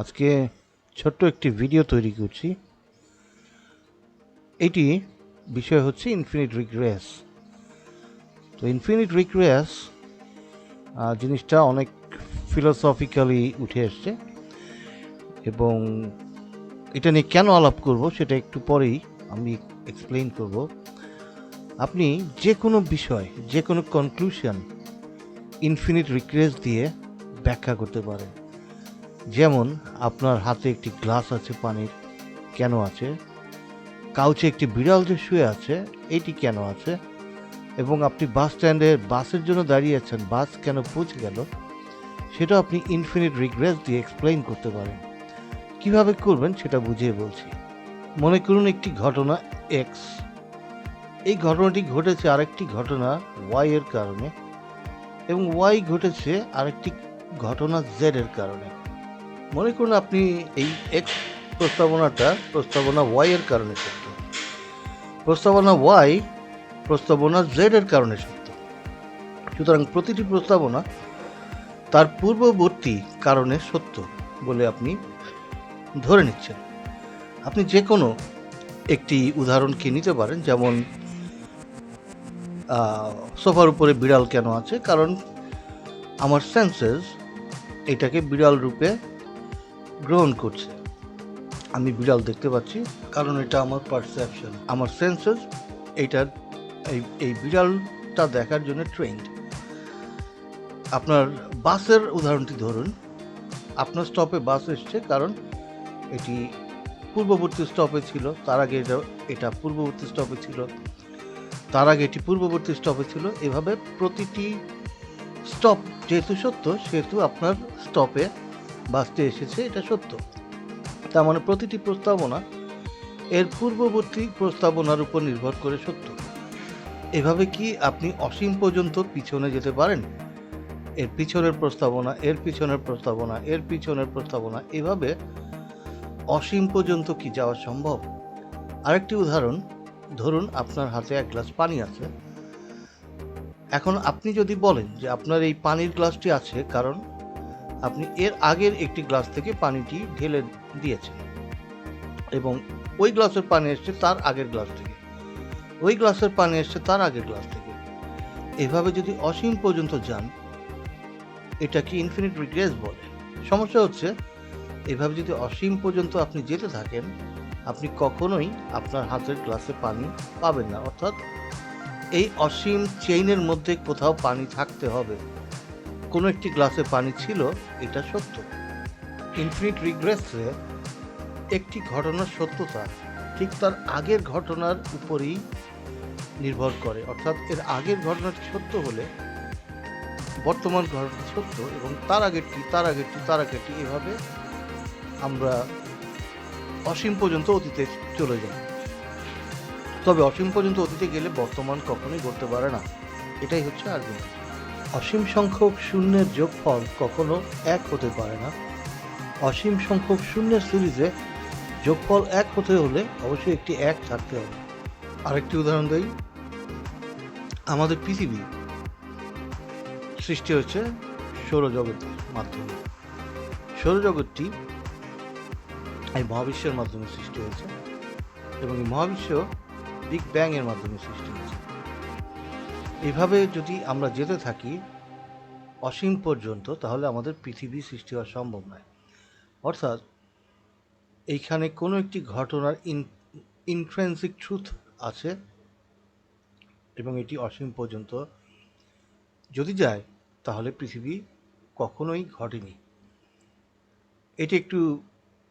আজকে ছোট্ট একটি ভিডিও তৈরি করছি। এটি বিষয় হচ্ছে ইনফিনিট রিগ্রেস তো ইনফিনিট রিগ্রেস জিনিসটা অনেক ফিলোসফিক্যালি উঠে এসছে এবং এটা নিয়ে কেন আলাপ করব সেটা একটু পরেই আমি এক্সপ্লেইন করব। আপনি যে কোনো বিষয় যে কোনো কনক্লুশন ইনফিনিট রিক্রেস দিয়ে ব্যাখ্যা করতে পারেন। যেমন আপনার হাতে একটি গ্লাস আছে পানির, কেন আছে? কাউচে একটি বিড়াল যে শুয়ে আছে, এটি কেন আছে? এবং আপনি বাস স্ট্যান্ডে বাসের জন্য দাঁড়িয়ে আছেন, বাস কেন পৌঁছে গেল? সেটা আপনি ইনফিনিট রিগ্রেস দিয়ে এক্সপ্লেইন করতে পারেন। কীভাবে করবেন সেটা বুঝিয়ে বলছি। মনে করুন একটি ঘটনা এক্স এই ঘটনাটি ঘটেছে আরেকটি ঘটনা ওয়াই এর কারণে এবং ওয়াই ঘটেছে আরেকটি ঘটনা জেড এর কারণে। মনে করুন আপনি এই এক্স প্রস্তাবনাটা প্রস্তাবনা ওয়াই এর কারণে সত্য। প্রস্তাবনা ওয়াই প্রস্তাবনা জেড এর কারণে সত্য। সুতরাং প্রতিটি প্রস্তাবনা তার পূর্ববর্তী কারণে সত্য বলে আপনি ধরে নিচ্ছেন। আপনি যে কোনো একটি উদাহরণকে নিতে পারেন, যেমন সোফার উপরে বিড়াল কেন আছে? কারণ আমার সেন্সেস এটাকে বিড়াল রূপে গ্রহণ করছে। আমি বিড়াল দেখতে পাচ্ছি, কারণ এটা আমার পারসেপশন আমার সেন্সেস এইটার এই এই বিড়ালটা দেখার জন্য ট্রেন্ড আপনার বাসের উদাহরণটি ধরুন। আপনার স্টপে বাস এসছে, কারণ এটি পূর্ববর্তী স্টপে ছিল, তার আগে এটা এটা পূর্ববর্তী স্টপে ছিল। তার আগে এটি পূর্ববর্তী স্টপে ছিল। এভাবে প্রতিটি স্টপ যেহেতু সত্য, সেহেতু আপনার স্টপে বাসটি এসেছে, এটা সত্য। তার মানে প্রতিটি প্রস্তাবনা এর পূর্ববর্তী প্রস্তাবনার উপর নির্ভর করে সত্য। এভাবে কি আপনি অসীম পর্যন্ত পিছনে যেতে পারেন? এর পিছনের প্রস্তাবনা, এর পিছনের প্রস্তাবনা, এর পিছনের প্রস্তাবনা, এভাবে অসীম পর্যন্ত কি যাওয়া সম্ভব? আরেকটি উদাহরণ, ধরুন আপনার হাতে এক গ্লাস পানি আছে। এখন আপনি যদি বলেন যে আপনার এই পানির গ্লাসটি আছে কারণ আপনি এর আগের একটি গ্লাস থেকে পানিটি ঢেলে দিয়েছেন। এবং ওই গ্লাসের পানি এসছে তার আগের গ্লাস থেকে। ওই গ্লাসের পানি এসছে তার আগের গ্লাস থেকে। এভাবে যদি অসীম পর্যন্ত যান এটাকে ইনফিনিট রিগ্রেস বলে? সমস্যা হচ্ছে, এভাবে যদি অসীম পর্যন্ত আপনি যেতে থাকেন, আপনি কখনোই আপনার হাতের গ্লাসে পানি পাবেন না। অর্থাৎ এই অসীম চেইনের মধ্যে কোথাও পানি থাকতে হবে। কোনো একটি গ্লাসে পানি ছিল, এটা সত্য। ইনফিনিট রিগ্রেসে একটি ঘটনার সত্যতা ঠিক তার আগের ঘটনার উপরই নির্ভর করে। অর্থাৎ এর আগের ঘটনাটি সত্য হলে, বর্তমান ঘটনাটি সত্য এবং তার আগেরটি তার আগেরটি তার আগেরটি এভাবে আমরা অসীম পর্যন্ত অতীতে চলে যাই তবে অসীম পর্যন্ত অতীতে গেলে বর্তমান কখনোই ঘটতে পারে না। এটাই হচ্ছে আর্গুমেন্ট অসীম সংখ্যক শূন্যের যোগফল কখনো এক হতে পারে না। অসীম সংখ্যক শূন্যের সিরিজে যোগফল এক হতে হলে অবশ্যই একটি এক থাকতে হবে। আরেকটি উদাহরণ দেই। আমাদের পৃথিবী সৃষ্টি হয়েছে সৌরজগতের মাধ্যমে। সৌরজগৎটি এই মহাবিশ্বের মাধ্যমে সৃষ্টি হয়েছে এবং এই মহাবিশ্ব বিগ ব্যাং এর মাধ্যমে সৃষ্টি হয়েছে। এভাবে যদি আমরা যেতে থাকি অসীম পর্যন্ত, তাহলে আমাদের পৃথিবী সৃষ্টি হওয়া সম্ভব নয়। অর্থাৎ এইখানে কোনো একটি ঘটনার ইন ইন্ট্রেন্সিক ট্রুথ আছে এবং এটি অসীম পর্যন্ত। যদি যায়, তাহলে পৃথিবী কখনোই ঘটেনি। এটি একটু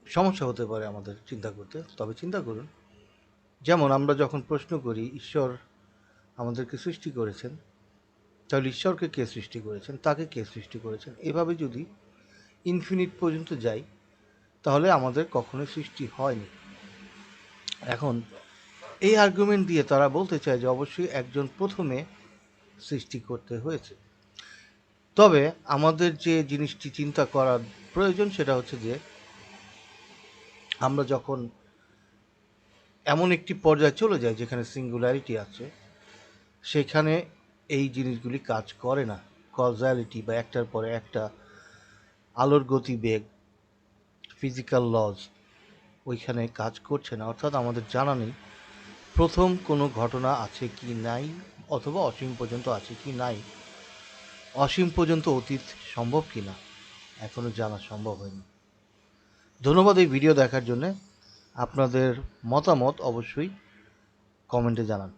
সমস্যা হতে পারে আমাদের চিন্তা করতে। তবে চিন্তা করুন, যেমন আমরা যখন প্রশ্ন করি, ঈশ্বর আমাদেরকে সৃষ্টি করেছেন। তাহলে ঈশ্বরকে কে সৃষ্টি করেছেন? তাকে কে সৃষ্টি করেছেন? এভাবে যদি ইনফিনিট পর্যন্ত যাই, তাহলে আমাদের কখনোই সৃষ্টি হয়নি। এখন, এই আর্গুমেন্ট দিয়ে তারা বলতে চায় যে অবশ্যই একজন প্রথমে সৃষ্টি করতে হয়েছে। তবে আমাদের যে জিনিসটি চিন্তা করার প্রয়োজন, সেটা হচ্ছে যে আমরা যখন এমন একটি পর্যায়ে চলে যাই, যেখানে সিঙ্গুলারিটি আছে সেখানে এই জিনিসগুলি কাজ করে না। কজালিটি বা একটার পরে একটা আলোর গতি বেগ ফিজিক্যাল লজ ওইখানে কাজ করছে না। অর্থাৎ আমাদের জানা নেই প্রথম কোনো ঘটনা আছে কি নাই অথবা অসীম পর্যন্ত আছে কি নাই। অসীম পর্যন্ত অতীত সম্ভব কি না? এখনও জানা সম্ভব হয়নি। ধন্যবাদ এই ভিডিও দেখার জন্যে। আপনাদের মতামত অবশ্যই কমেন্টে জানান।